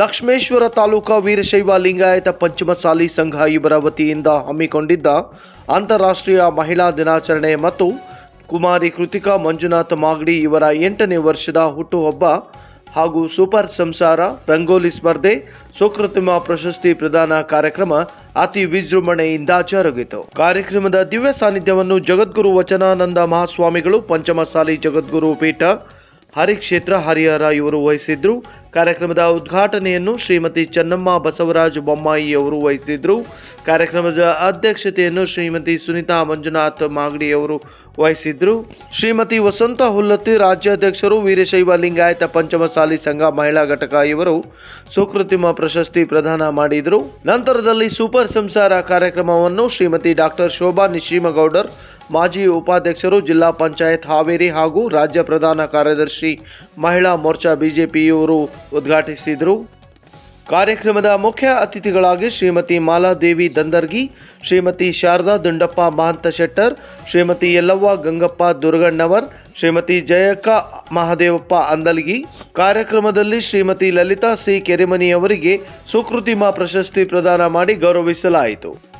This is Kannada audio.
ಲಕ್ಷ್ಮೇಶ್ವರ ತಾಲೂಕಾ ವೀರಶೈವ ಲಿಂಗಾಯತ ಪಂಚಮಸಾಲಿ ಸಂಘ ಇವರ ವತಿಯಿಂದ ಹಮ್ಮಿಕೊಂಡಿದ್ದ ಅಂತಾರಾಷ್ಟ್ರೀಯ ಮಹಿಳಾ ದಿನಾಚರಣೆ ಮತ್ತು ಕುಮಾರಿ ಕೃತಿಕಾ ಮಂಜುನಾಥ ಮಾಗಡಿ ಇವರ ಎಂಟನೇ ವರ್ಷದ ಹುಟ್ಟುಹಬ್ಬ ಹಾಗೂ ಸೂಪರ್ ಸಂಸಾರ, ರಂಗೋಲಿ ಸ್ಪರ್ಧೆ ಸುಕೃತಿಮ ಪ್ರಶಸ್ತಿ ಪ್ರದಾನ ಕಾರ್ಯಕ್ರಮ ಅತಿ ವಿಜೃಂಭಣೆಯಿಂದ ಜರುಗಿತು. ಕಾರ್ಯಕ್ರಮದ ದಿವ್ಯ ಸಾನ್ನಿಧ್ಯವನ್ನು ಜಗದ್ಗುರು ವಚನಾನಂದ ಮಹಾಸ್ವಾಮಿಗಳು, ಪಂಚಮಸಾಲಿ ಜಗದ್ಗುರು ಪೀಠ ಹರಿಕ್ಷೇತ್ರ ಹರಿಹರ ಇವರು ವಹಿಸಿದ್ರು. ಕಾರ್ಯಕ್ರಮದ ಉದ್ಘಾಟನೆಯನ್ನು ಶ್ರೀಮತಿ ಚೆನ್ನಮ್ಮ ಬಸವರಾಜ ಬೊಮ್ಮಾಯಿ ಅವರು ವಹಿಸಿದ್ರು. ಕಾರ್ಯಕ್ರಮದ ಅಧ್ಯಕ್ಷತೆಯನ್ನು ಶ್ರೀಮತಿ ಸುನೀತಾ ಮಂಜುನಾಥ್ ಮಾಗಡಿ ಅವರು ವಹಿಸಿದ್ರು. ಶ್ರೀಮತಿ ವಸಂತ ಹುಲ್ಲತ್ತಿ ರಾಜ್ಯಾಧ್ಯಕ್ಷರು ವೀರಶೈವ ಲಿಂಗಾಯತ ಪಂಚಮಸಾಲಿ ಸಂಘ ಮಹಿಳಾ ಘಟಕ ಇವರು ಸುಕೃತಿಮ ಪ್ರಶಸ್ತಿ ಪ್ರದಾನ ಮಾಡಿದರು. ನಂತರದಲ್ಲಿ ಸೂಪರ್ ಸಂಸಾರ ಕಾರ್ಯಕ್ರಮವನ್ನು ಶ್ರೀಮತಿ ಡಾಕ್ಟರ್ ಶೋಭಾ ನಿಶೀಮಗೌಡರ್ ಮಾಜಿ ಉಪಾಧ್ಯಕ್ಷರು ಜಿಲ್ಲಾ ಪಂಚಾಯತ್ ಹಾವೇರಿ ಹಾಗೂ ರಾಜ್ಯ ಪ್ರಧಾನ ಕಾರ್ಯದರ್ಶಿ ಮಹಿಳಾ ಮೋರ್ಚಾ ಬಿಜೆಪಿಯವರು ಉದ್ಘಾಟಿಸಿದರು. ಕಾರ್ಯಕ್ರಮದ ಮುಖ್ಯ ಅತಿಥಿಗಳಾಗಿ ಶ್ರೀಮತಿ ಮಾಲಾದೇವಿ ದಂದರ್ಗಿ, ಶ್ರೀಮತಿ ಶಾರದಾ ದುಂಡಪ್ಪ ಮಹಂತ ಶೆಟ್ಟರ್, ಶ್ರೀಮತಿ ಯಲ್ಲವ್ವ ಗಂಗಪ್ಪ ದುರ್ಗಣ್ಣವರ್, ಶ್ರೀಮತಿ ಜಯಕ್ಕ ಮಹದೇವಪ್ಪ ಅಂದಲ್ಗಿ. ಕಾರ್ಯಕ್ರಮದಲ್ಲಿ ಶ್ರೀಮತಿ ಲಲಿತಾ ಸಿ ಕೆರೆಮನಿ ಅವರಿಗೆ ಸುಕೃತಿಮ ಪ್ರಶಸ್ತಿ ಪ್ರದಾನ ಮಾಡಿ ಗೌರವಿಸಲಾಯಿತು.